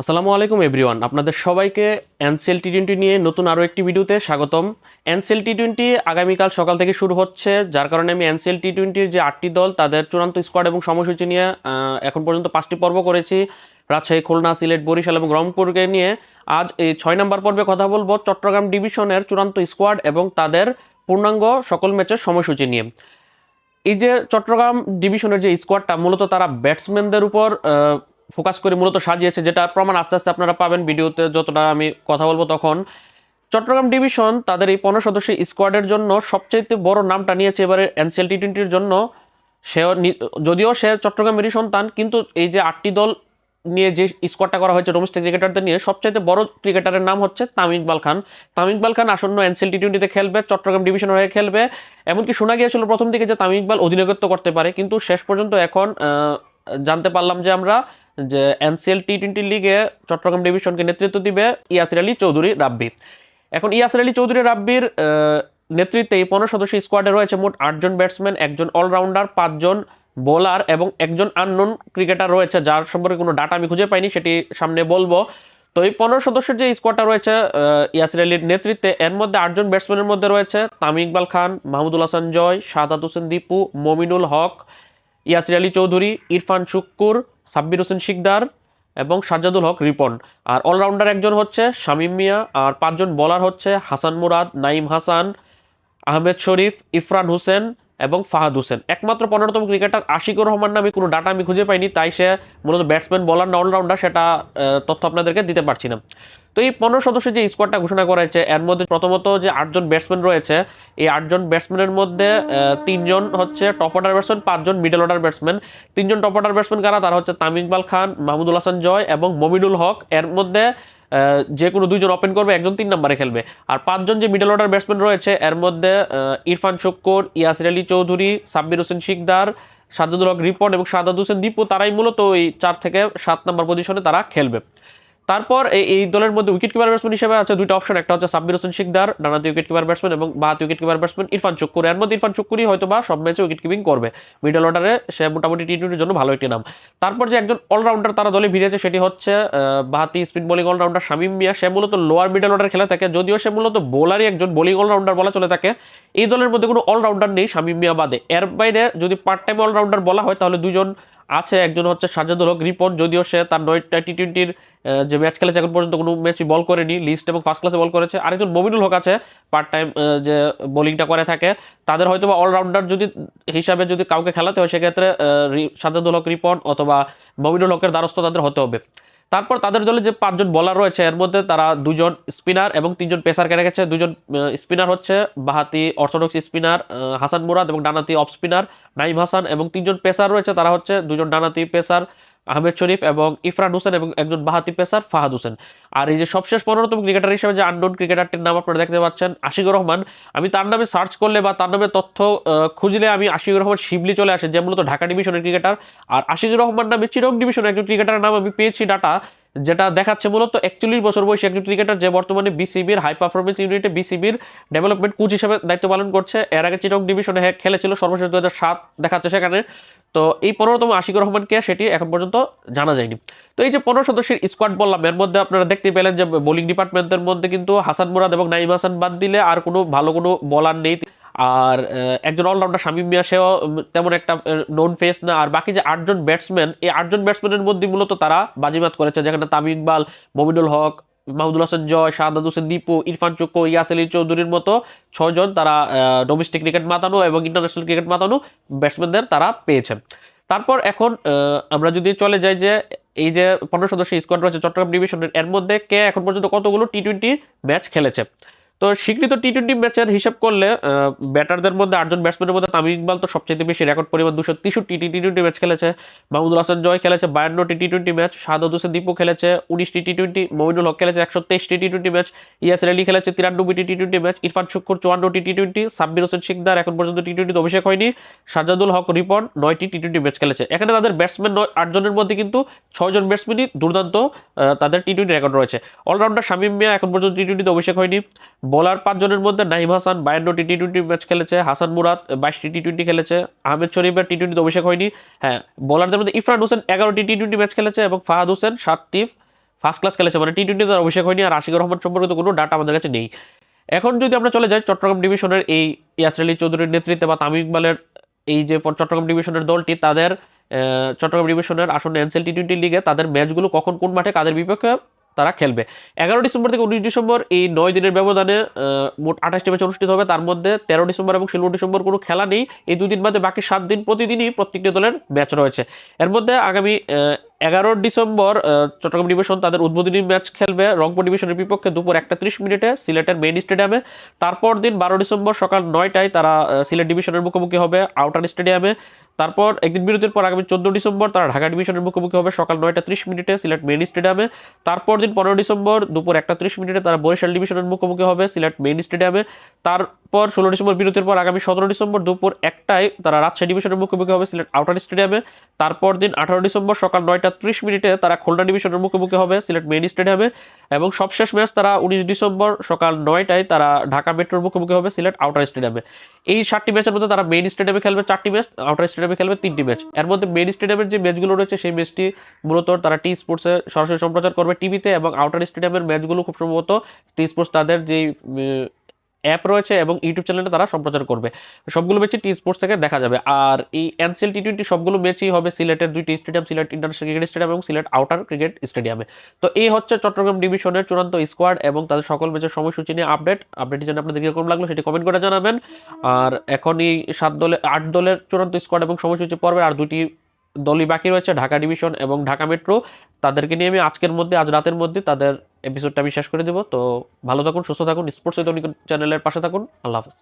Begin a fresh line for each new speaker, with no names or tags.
আসসালামু আলাইকুম, এভরিওয়ান। আপনাদের সবাইকে এনসিএল টি টোয়েন্টি নিয়ে নতুন আরও একটি ভিডিওতে স্বাগতম। এনসিএল টি টোয়েন্টি আগামীকাল সকাল থেকে শুরু হচ্ছে, যার কারণে আমি এনসিএল টি টোয়েন্টির যে আটটি দল, তাদের চূড়ান্ত স্কোয়াড এবং সময়সূচি নিয়ে এখন পর্যন্ত পাঁচটি পর্ব করেছি। রাজশাহী, খুলনা, সিলেট, বরিশাল এবং রংপুরকে নিয়ে আজ এই ছয় নম্বর পর্বে কথা বলব চট্টগ্রাম ডিভিশনের চূড়ান্ত স্কোয়াড এবং তাদের পূর্ণাঙ্গ সকল ম্যাচের সময়সূচি নিয়ে। এই যে চট্টগ্রাম ডিভিশনের যে স্কোয়াডটা মূলত তারা ব্যাটসম্যানদের উপর ফোকাস করে মূলত সাজিয়েছে, যেটা প্রমাণ আস্তে আস্তে আপনারা পাবেন ভিডিওতে যতটা আমি কথা বলব তখন। চট্টগ্রাম ডিভিশন তাদের এই পনেরো সদস্য স্কোয়াডের জন্য সবচেয়ে বড় নামটা নিয়েছে এবারে এনসিএল টি টোয়েন্টির জন্য নি- যদিও সে চট্টগ্রামেরই সন্তান কিন্তু এই যে আটটি দল নিয়ে যে স্কোয়াডটা করা হয়েছে ডোমেস্টিক ক্রিকেটারদের নিয়ে, সবচাইতে বড় ক্রিকেটারের নাম হচ্ছে তামিম ইকবাল খান। তামিম ইকবাল খান আসন্ন এনসিএল টি টোয়েন্টিতে খেলবে, চট্টগ্রাম ডিভিশনের হয়ে খেলবে। এমনকি শোনা গিয়েছিল প্রথম দিকে যে তামিম ইকবাল অধিনায়কত্ব করতে পারে, কিন্তু শেষ পর্যন্ত এখন জানতে পারলাম যে আমরা যে এনসিএল টি টোয়েন্টি লিগে চট্টগ্রাম ডিভিশনকে নেতৃত্ব দিবে ইয়াসির আলী চৌধুরী রাব্বি। এখন ইয়াসির আলী চৌধুরী রাব্বির নেতৃত্বে এই পনেরো সদস্য স্কোয়াডে রয়েছে মোট আটজন ব্যাটসম্যান একজন অলরাউন্ডার পাঁচজন বোলার এবং একজন আননোন ক্রিকেটার রয়েছে, যার সম্পর্কে কোনো ডাটা আমি খুঁজে পাইনি, সেটি সামনে বলব। তো এই পনেরো সদস্যের যে স্কোয়াডটা রয়েছে ইয়াসির আলীর নেতৃত্বে, এর মধ্যে আটজন ব্যাটসম্যানের মধ্যে রয়েছে তামিম ইকবাল খান, মাহমুদুল হাসান জয় শাহাদ হোসেন দীপু, মমিনুল হক, ইয়াসির আলী চৌধুরী, ইরফান শুক্কুর সাব্বির হোসেন শিকদার এবং সাজ্জাদুল হক রিপন। আর অলরাউন্ডার একজন হচ্ছে শামিম মিয়া, আর পাঁচজন বলার হচ্ছে হাসান মুরাদ নাইম হাসান, আহমেদ শরীফ, ইফরান হোসেন এবং ফাহাদ হোসেন। একমাত্র পনেরোতম ক্রিকেটার আশিকুর রহমান নামে কোনো ডাটা আমি খুঁজে পাইনি, তাই সে মূলত ব্যাটসম্যান বলার না অলরাউন্ডার সেটা তথ্য আপনাদেরকে দিতে পারছি না। তো এই পনেরো সদস্যের যে স্কোয়াডটা ঘোষণা করা হয়েছে, এর মধ্যে প্রথমত যে আটজন ব্যাটসম্যান রয়েছে, এই আটজন ব্যাটসম্যানের মধ্যে তিনজন হচ্ছে টপ অর্ডার ব্যাটসম্যান পাঁচজন মিডল অর্ডার ব্যাটসম্যান তিনজন টপ অর্ডার ব্যাটসম্যান কারা? তারা হচ্ছে তামিম ইকবাল খান, মাহমুদুল হাসান জয় এবং মমিনুল হক। এর মধ্যে যে কোনো দুইজন ওপেন করবে, একজন তিন নম্বরে খেলবে। আর পাঁচজন যে মিডল অর্ডার ব্যাটসম্যান রয়েছে, এর মধ্যে ইরফান শক্কর, ইয়াসির আলী চৌধুরী, সাব্বির হোসেন শিকদার সাজ্জাদুল হক রিপন এবং সাদাদ হোসেন দীপু, তারাই মূলত ওই চার থেকে সাত নম্বর পজিশনে তারা খেলবে। তারপর এই দলের মধ্যে উইকেট কিপার ব্যাটসম্যান হিসেবে আছে দুইটা অপশন একটা হচ্ছে সাব্বির হোসেন শিকদার ডানাতে উইকেট কিপার ব্যাটসম্যান এবং বাহাতি wicket keeper batsman Irfan Chakkur এর মধ্যে ইরফান চক্কুরই হয়তো বা সব ম্যাচে উইকেট কিপিং করবে। মিডল অর্ডারে সে মোটামুটি টি টোয়েন্টির জন্য ভালো একটি নাম। তারপর যে একজন অলরাউন্ডার তারা দলে ভিড়েছে সেটি হচ্ছে বাহাতি spin bowling allrounder Shamim Mia. সে মূলত লোয়ার মিডল অর্ডার খেলে থাকে, যদিও সে মূলত বোলারই একজন বোলিং অলরাউন্ডার বলা চলে থাকে। এই দলের মধ্যে কোনো অলরাউন্ডার নেই শামিম মিয়া বাদে। এর বাইরে যদি পার্ট টাইম অলরাউন্ডার বলা হয়, তাহলে দুজন আছে, একজন হচ্ছে সাজাদুল হক, রিপন, যদিও সে তার নয়টা টি টোয়েন্টির যে ম্যাচ খেলেছে, এখন পর্যন্ত কোনো ম্যাচই বল করেনি, লিস্ট এবং ফার্স্ট ক্লাসে বল করেছে। আরেকজন মমিনুল হক আছে পার্ট টাইম যে বোলিংটা করে থাকে। তাদের হয়তো বা অলরাউন্ডার যদি, হিসাবে যদি কাউকে খেলাতে হয়, সেক্ষেত্রে সাজাদুল হক, রিপন অথবা মমিনুল হকের দ্বারস্থ তাদের হতে হবে। তারপর তাদের দলে যে পাঁচজন বলার রয়েছে, এর মধ্যে তারা দুজন স্পিনার এবং তিনজন পেসার কেটে গেছে। দুজন স্পিনার হচ্ছে বাহাতি অর্থোডক্স স্পিনার হাসান মুরাদ এবং ডানাতি অফ স্পিনার নাইম হাসান এবং তিনজন পেসার রয়েছে। তারা হচ্ছে দুজন ডানাতি পেসার আহমেদ শরীফ এবং ইফরান হোসেন এবং একজন বাহাতি পেসার ফাহাদ হোসেন। আর এই যে সবশেষ পনেরোতম ক্রিকেটার হিসেবে যে আননোন ক্রিকেটারটির নাম আপনারা দেখতে পাচ্ছেন, আশিকুর রহমান। আমি তার নামে সার্চ করলে বা তার নামে তথ্য খুঁজলে আমি আশিকুর রহমান শিবলি চলে আসে, যে মূলত ঢাকা ডিভিশনের ক্রিকেটার আর আশিকুর রহমান নামে চিরং ডিভিশনের একজন ক্রিকেটারের নাম আমি পেয়েছি ডাটা যেটা দেখাচ্ছে মূলত একচল্লিশ বছর বয়সী একজন ক্রিকেটার যে বর্তমানে বিসিবির হাই পারফরমেন্স ইউনিটে বিসিবির ডেভেলপমেন্ট কোচ হিসেবে দায়িত্ব পালন করছে। এর আগে চিটং ডিভিশনে খেলেছিল, সর্বশেষ দু হাজার সাত দেখাচ্ছে সেখানে। তো এই পনেরোতম আশিকুর রহমানকে সেটি এখন পর্যন্ত জানা যায়নি। তো এই যে পনেরো সদস্যের স্কোয়াড বললাম, এর মধ্যে আপনারা দেখতে পেলেন যে বোলিং ডিপার্টমেন্টের মধ্যে কিন্তু হাসান মুরাদ এবং নাইম হাসান বাদ দিলে আর কোনো ভালো কোনো বলার নেই। আর একজন অলরাউন্ডার শামীম মিয়া, সেও তেমন একটা নোন ফেস না। আর বাকি যে আটজন ব্যাটসম্যান এই আটজন ব্যাটসম্যানের মধ্যে মূলত তারা বাজিমাত করেছে, যেখানে তামিম ইকবাল, মমিনুল হক মাহমুদুল হাসান জয় শাহাদ হোসেন, দীপু, ইরফান চক্কু ইয়াস আলী চৌধুরীর মতো ছয়জন তারা ডোমেস্টিক ক্রিকেট মাতানো এবং ইন্টারন্যাশনাল ক্রিকেট মাতানো ব্যাটসম্যানদের তারা পেয়েছেন। তারপর এখন আমরা যদি চলে যাই যে এই যে পনেরো সদস্য স্কোয়াড রয়েছে চট্টগ্রাম ডিভিশনের এর মধ্যে কে এখন পর্যন্ত কতগুলো টি টোয়েন্টি ম্যাচ খেলেছে? তো স্বীকৃত টি টোয়েন্টি ম্যাচের হিসাব করলে ব্যাটারদের মধ্যে আটজন ব্যাটসম্যানের মধ্যে তামিম ইকবাল তো সবচেয়ে বেশি রেকর্ড পরিমাণ দুশো তেষট্টি টি টোয়েন্টি ম্যাচ খেলেছে। মাহমুদুল হাসান জয় খেলেছে বায়ান্নটি টি টোয়েন্টি ম্যাচ শাহাদ হোসেন দীপু খেলেছে উনিশটি টি টোয়েন্টি মমিনুল হক খেলেছে একশো তেইশটি T twenty match Yasir Ali খেলেছে তিরানব্বইটি T twenty match Irfan Shukkur চুয়ান্নটি T twenty Sabbir Hossain Sikdar এখন পর্যন্ত টি টোয়েন্টিতে অভিষেক হয়নি সাজাদুল হক রিপন নয়টি টি টোয়েন্টি ম্যাচ খেলেছে। এখানে তাদের ব্যাটসম্যান নয়, আটজনের মধ্যে কিন্তু ছয়জন ব্যাটসম্যানই দুর্দান্ত তাদের টি টোয়েন্টি রেকর্ড রয়েছে। অলরাউন্ডার শামীম মিয়া এখন পর্যন্ত টি টোয়েন্টিতে অভিষেক হয়নি। বোলার পাঁচজনের মধ্যে নাইম হাসান বায়ান্নটি টি টোয়েন্টি ম্যাচ খেলেছে, হাসান মুরাদ বাইশটি টি টোয়েন্টি খেলেছে, আহমেদ শরীফের টি টোয়েন্টিতে অভিষেক হয়নি। হ্যাঁ বোলারদের মধ্যে ইফরান হোসেন এগারোটি টি টোয়েন্টি ম্যাচ খেলেছে এবং ফাহাদ হোসেন সাতটি ফার্স্ট ক্লাস খেলেছে। মানে টি টোয়েন্টি তার অভিষেক হয়নি আর আশিকুর রহমান সম্পর্কিত কোনো ডাটা আমাদের কাছে নেই। এখন যদি আমরা চলে যাই চট্টগ্রাম ডিভিশনের এই ইয়াসর আলী চৌধুরীর নেতৃত্বে বা তামিম ইকবালের এই যে চট্টগ্রাম ডিভিশনের দলটি, তাদের চট্টগ্রাম ডিভিশনের আসন্ন এনসেল টি টোয়েন্টি লিগে তাদের ম্যাচগুলো কখন কোন মাঠে কাদের বিপক্ষে? তারা খেলবে। এগারো ডিসেম্বর থেকে উনিশ ডিসেম্বর এই নয় দিনের ব্যবধানে মোট আঠাশটি ম্যাচ অনুষ্ঠিত হবে। তার মধ্যে তেরো ডিসেম্বর এবং ষোলো ডিসেম্বর কোনো খেলা নেই। এই দুদিন বাদে বাকি সাত দিন প্রতিদিনই প্রত্যেকটি দলের ম্যাচ রয়েছে। এর মধ্যে আগামী এগারো ডিসেম্বর চট্টগ্রাম ডিভিশন তাদের উদ্বোধনী ম্যাচ খেলবে। রংপুর ডিভিশনের বিপক্ষে দুপুর একটা ত্রিশ মিনিটে সিলেটের মেইন স্টেডিয়ামে। তারপর দিন বারো ডিসেম্বর সকাল নয়টায় তারা সিলেট ডিভিশনের মুখোমুখি হবে আউটার স্টেডিয়ামে। তারপর একদিন বিরতির পর আগামী চোদ্দ ডিসেম্বর তারা ঢাকা ডিভিশনের মুখোমুখি হবে সকাল নয়টা ত্রিশ মিনিটে সিলেট মেইন স্টেডিয়ামে। তারপর দিন পনেরো ডিসেম্বর দুপুর একটা ত্রিশ মিনিটে তারা বরিশাল ডিভিশনের মুখোমুখি হবে সিলেট মেইন স্টেডিয়ামে। তারপর ষোলো ডিসেম্বর বিরতির পর আগামী সতেরো ডিসেম্বর দুপুর একটায় তারা রাজশাহী ডিভিশনের মুখোমুখি হবে সিলেট আউটার স্টেডিয়ামে। তারপর দিন আঠারো ডিসেম্বর সকাল নয়টা ত্রিশ মিনিটে তারা খুলনা ডিভিশনের মুখোমুখি হবে, সিলেট মেইন স্টেডিয়ামে এবং সবশেষ ম্যাচ তারা উনিশ ডিসেম্বর সকাল নয়টায় তারা ঢাকা মেট্রোর মুখোমুখি হবে, সিলেট আউটার স্টেডিয়ামে। এই সাতটি ম্যাচের মধ্যে তারা মেইন স্টেডিয়ামে খেলবে চারটি ম্যাচ, আউটার স্টেডিয়ামে খেলবে তিনটি ম্যাচ। এর মধ্যে মেইন স্টেডিয়ামের যে ম্যাচগুলো রয়েছে, সেই ম্যাচটি মূলত তারা টি স্পোর্টসে সরাসরি সম্প্রচার করবে টিভিতে এবং আউটার স্টেডিয়ামের ম্যাচগুলো খুব সম্ভবত টি স্পোর্টস তাদের যেই অ্যাপ রয়েছে এবং ইউটিউব চ্যানেলে তারা সম্প্রচার করবে। সবগুলো ম্যাচই টি স্পোর্টস থেকে দেখা যাবে। আর এই এনসিএল টি টোয়েন্টি সবগুলো ম্যাচই হবে সিলেটের দুইটি stadium Sylhet international cricket stadium এবং সিলেট আউটার ক্রিকেট স্টেডিয়ামে তো এই হচ্ছে চট্টগ্রাম ডিভিশনের চূড়ান্ত স্কোয়াড এবং তাদের সকল ম্যাচের সময়সূচি নিয়ে আপডেট আপডেটের জন্য আপনাদের কীরকম লাগল সেটি কমেন্ট করে জানাবেন। আর এখনই সাত দলে, আট দলের চূড়ান্ত স্কোয়াড এবং সময়সূচি পর্বে আর দুটি দলই বাকি রয়েছে, ঢাকা ডিভিশন এবং ঢাকা মেট্রো তাদেরকে নিয়ে আমি আজকের মধ্যে, আজ রাতের মধ্যে তাদের এপিসোডটা আমি শেষ করে দেবো। তো ভালো থাকুন, সুস্থ থাকুন স্পোর্টস চ্যানেলের পাশে থাকুন। আল্লাহ হাফেজ।